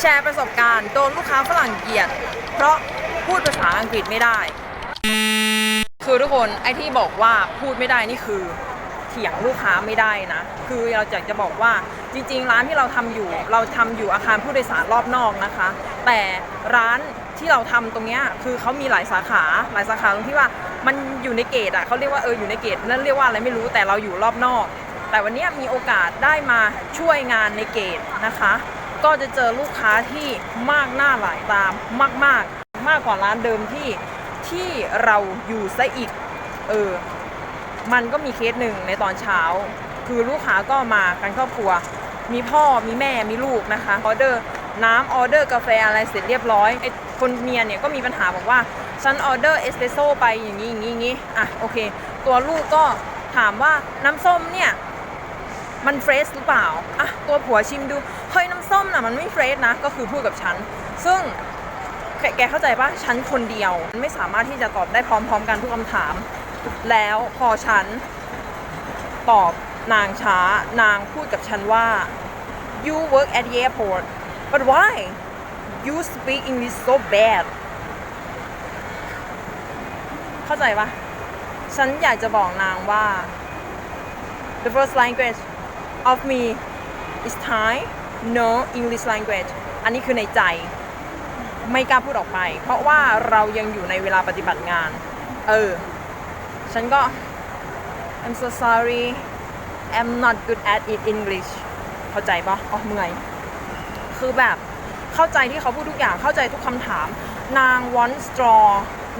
แชร์ประสบการณ์โดนลูกค้าฝรั่งเกลียด เพราะพูดภาษาอังกฤษไม่ได้ คือทุกคนไอ้ที่บอกว่าพูดไม่ได้นี่คือเถียงลูกค้าไม่ได้นะ คือเราอยากจะบอกว่าจริง ๆ ร้านที่เราทำอยู่ เราทำอยู่อาคารผู้โดยสารรอบนอกนะคะ แต่ร้านที่เราทำตรงเนี้ยคือเขามีหลายสาขาหลายสาขาตรงที่ว่ามันอยู่ในเกตอะเขาเรียกว่าเอออยู่ในเกตนั่นเรียกว่าอะไรไม่รู้แต่เราอยู่รอบนอก แต่วันนี้มีโอกาสได้มาช่วยงานในเกตนะคะ ก็จะเจอลูกค้าที่มากหน้าหลายตามมากมากกว่าร้านเดิมที่ที่เราอยู่ซะอีก เออ มันก็มีเคสหนึ่งในตอนเช้า คือลูกค้าก็มากันครอบครัว มีพ่อมีแม่มีลูกนะคะออเดอร์น้ำออเดอร์กาแฟอะไรเสร็จเรียบร้อยไอ้คนเมียเนี่ยก็มีปัญหาบอกว่าฉันออเดอร์เอสเปรสโซ่ไปอย่างนี้อย่างนี้อย่างนี้อะโอเค ตัวลูกก็ถามว่าน้ำส้มเนี่ย มันเฟรชหรือเปล่าอะตัวผัวชิมดู ส้มน่ะมันไม่เฟรชนะ ก็คือพูดกับฉัน ซึ่งแกเข้าใจปะฉันคนเดียวมันไม่สามารถที่จะตอบได้พร้อมๆ กันทุกคำถาม แล้วพอฉันตอบนางช้านางพูดกับฉันว่า you work at the airport but why you speak English so bad เข้าใจปะฉันอยากจะบอกนางว่า the first language of me is Thai no English language อันนี้คือในใจไม่กล้าพูดออกไป เพราะว่าเรายังอยู่ในเวลาปฏิบัติงาน เออ ฉันก็ I'm so sorry I'm not good at it English เข้าใจปะอ๋อเมื่อย คือแบบเข้าใจที่เขาพูดทุกอย่าง เข้าใจทุกคำถาม นาง want straw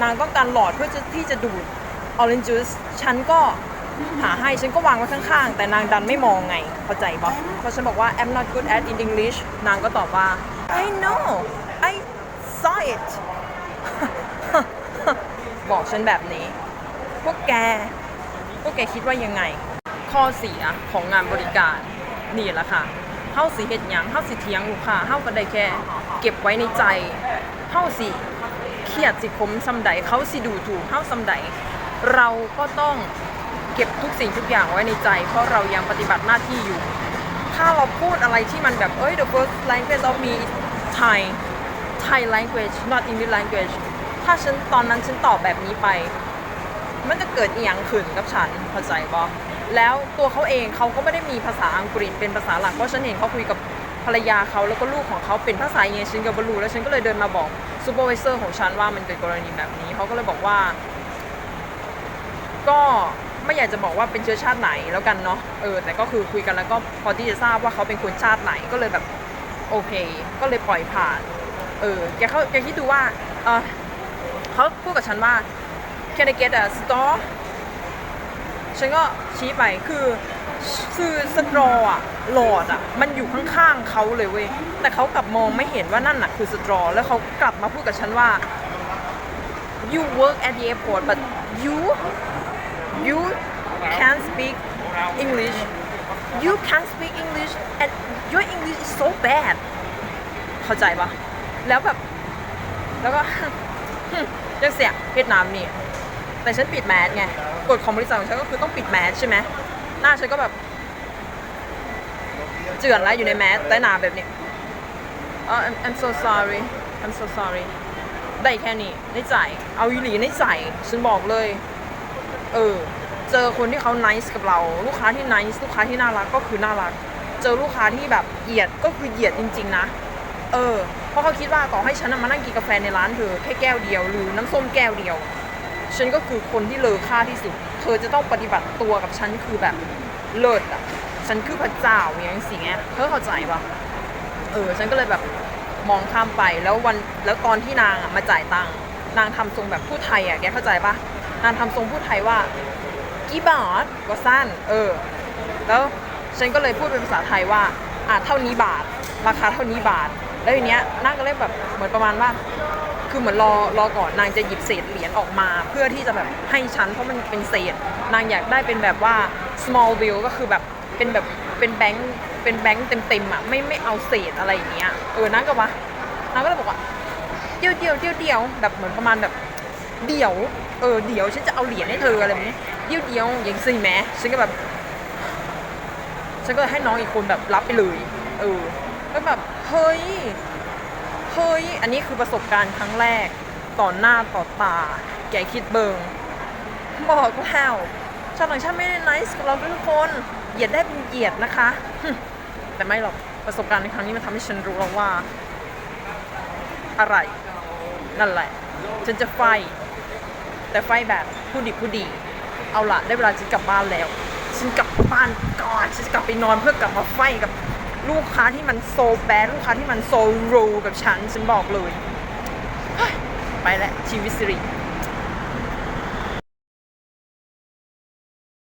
นางต้องการหลอดเพื่อที่จะดูด orange juice ฉันก็ หาให้ฉันก็วางไว้ข้างๆ แต่นางดันไม่มองไง เข้าใจปะพอฉันบอกว่า I'm not good at it English นางก็ตอบว่า I know I saw it บอกฉันแบบนี้ พวกแก พวกแกคิดว่ายังไง ข้อเสียของงานบริการ นี่แหละค่ะเฮาสิเฮ็ดหยังเฮาสิเถียงลูกค้าเฮาก็ได้แค่ เก็บไว้ในใจเฮาสิเครียดสิคมซำใดเขาสิดูถูกเฮาซำใด เราก็ต้อง ก็บทุกสิ่งทุกอย่างไว้ในใจ เพราะเรายังปฏิบัติหน้าที่อยู่ ถ้าเราพูดอะไรที่มันแบบ เอ้ย the first language of me is Thai Thai language not English language ถ้าฉันตอนนั้นฉันตอบแบบนี้ไป มันจะเกิดอีหยังขึ้นกับฉันเข้าใจบอแล้วตัวเขาเองเขาก็ไม่ได้มีภาษาอังกฤษเป็นภาษาหลักเพราะฉันเห็นเขาคุยกับภรรยาเขาแล้วก็ลูกของเขาเป็นภาษาเยฉันกับบรูแล้วฉันก็เลยเดินมาบอกซูเปอร์วิเซอร์ของฉันว่ามันเกิดกรณีแบบนี้เขาก็เลยบอกว่า ก็ ไม่อยากจะบอกว่าเป็นเชื้อชาติไหนแล้วกันเนาะเออแต่ก็คือคุยกันแล้วก็พอที่จะทราบว่าเขาเป็นคนชาติไหนก็เลยแบบโอเค ก็เลยปล่อยผ่าน เออแกเขาแกคิดดูว่าเออเขาพูดกับฉันว่า can I get a straw ฉันก็ชี้ไปคือคือสตรออะหลอดอะมันอยู่ข้างๆเขาเลยเว้ยแต่เขากลับมองไม่เห็นว่านั่นน่ะคือสตรอ แล้วเขากลับมาพูดกับฉันว่า you work at the airport but you you can't speak English you can't speak English and your English is so bad เข้าใจปะแล้วแบบ แล้วก็ยังเสียเวียดนามนี่ แต่ฉันปิดแมสไงกฎของบริษัทของฉันก็คือต้องปิดแมสใช่ไหมหน้าฉันก็แบบเจือนแล้วอยู่ในแมสใต้หนาแบบนี้อ๋อ I'm I'm so sorry I'm so sorry ได้แค่นี้ในใจ เอาอีหลีในใจฉันบอกเลย เออ เจอคนที่เขา nice กับเรา ลูกค้าที่ nice ลูกค้าที่น่ารักก็คือน่ารัก เจอลูกค้าที่แบบเหยียดก็คือเหยียดจริง ๆ นะ เออ เพราะเขาคิดว่าต่อให้ฉันมานั่งกินกาแฟในร้านเธอแค่แก้วเดียวหรือน้ำส้มแก้วเดียว ฉันก็คือคนที่เลอค่าที่สุด เธอจะต้องปฏิบัติตัวกับฉันคือแบบเลิศอะ ฉันคือพระเจ้าอย่างนี้สิเงี้ยเธอเข้าใจปะเออ ฉันก็เลยแบบมองข้ามไปแล้ววันแล้วตอนที่นางอะมาจ่ายตังค์นางทำทรงแบบพูดไทยอะแกเข้าใจปะ นางทำทรงพูดไทยว่ากี่บาทก็สั้นเออ แล้วฉันก็เลยพูดเป็นภาษาไทยว่าอะเท่านี้บาท ราคาเท่านี้บาท แล้วทีเนี้ยนางก็เลยแบบเหมือนประมาณว่า คือเหมือนรอรอก่อนนางจะหยิบเศษเหรียญออกมา เพื่อที่จะแบบให้ฉันเพราะมันเป็นเศษ นางอยากได้เป็นแบบว่า small bill ก็คือแบบเป็นแบบเป็นแบงค์เป็นแบงค์เต็มๆอะไม่ไม่เอาเศษอะไรอย่างเงี้ยเออนางก็ว่านางก็เลยบอกว่าเดียวเดียวเดียวเดียวแบบเหมือนประมาณแบบ เดี๋ยว เออเดี๋ยวฉันจะเอาเหรียญให้เธออะไรแบบนี้เดียวเดียวอย่างสี่แม้ฉันก็แบบ ฉันก็ให้น้องอีกคนแบบรับไปเลย เออแล้วแบบเฮ้ยเฮ้ยอันนี้คือประสบการณ์ครั้งแรกต่อหน้าต่อตา แกคิดเบิงบอกแล้วชาวต่างชาติไม่ได้ไนส์กับเราทุกคนเหยียดได้เป็นเหยียดนะคะ แต่ไม่หรอกประสบการณ์ในครั้งนี้มันทำให้ฉันรู้แล้วว่า อะไร นั่นแหละ ฉันจะไฟ แต่ไฟแบบผู้ดีผู้ดี เอาละได้เวลาฉันกลับบ้านแล้ว ฉันกลับบ้านก่อนฉันกลับไปนอนเพื่อกลับมาไฟกับลูกค้าที่มันโซแบดลูกค้าที่มันโซรูกับฉันฉันบอกเลยเฮ้ยไปแล้วชีวิตสิริ